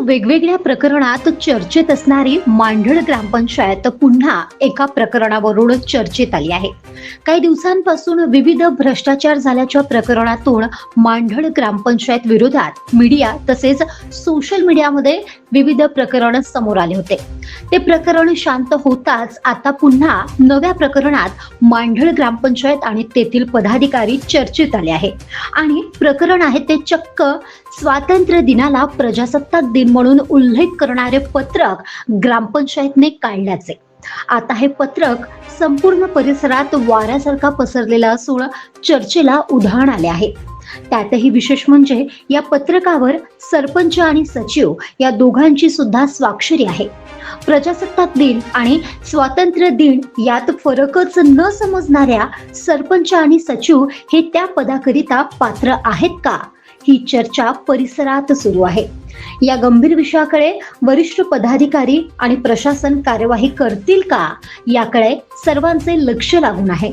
वेगवेगळ्या प्रकरणात चर्चेत असणारी मांढळ ग्रामपंचायत पुन्हा एका प्रकरणावरून चर्चेत आली आहे. काही दिवसांपासून विविध भ्रष्टाचार झाल्याच्या प्रकरणातून मांढळ ग्रामपंचायत विरोधात मीडिया तसेच सोशल मीडियामध्ये विविध प्रकरण समोर आले होते. ते प्रकरण शांत होताच आता पुन्हा नव्या प्रकरणात मांढळ ग्रामपंचायत आणि तेथील पदाधिकारी चर्चेत आले आहे. आणि प्रकरण आहे ते चक्क स्वातंत्र्य दिनाला प्रजासत्ताक दिन म्हणून उल्लेख करणारे पत्रक ग्रामपंचायतने काढल्याचे. आता हे पत्रक संपूर्ण परिसरात वाऱ्यासारखा पसरलेला असून चर्चेला उधाण आले आहे. त्यातही विशेष म्हणजे या पत्रकावर सरपंच आणि सचिव या दोघांची सुद्धा स्वाक्षरी आहे. प्रजासत्ताक दिन आणि स्वातंत्र्य दिन यात फरकच न समजणाऱ्या सरपंच आणि सचिव हे त्या पदाकरिता पात्र आहेत का? ही चर्चा परिसरात सुरू आहे. या गंभीर विषयाकडे वरिष्ठ पदाधिकारी आणि प्रशासन कार्यवाही करतील का? याकडे सर्वांचे लक्ष लागून आहे.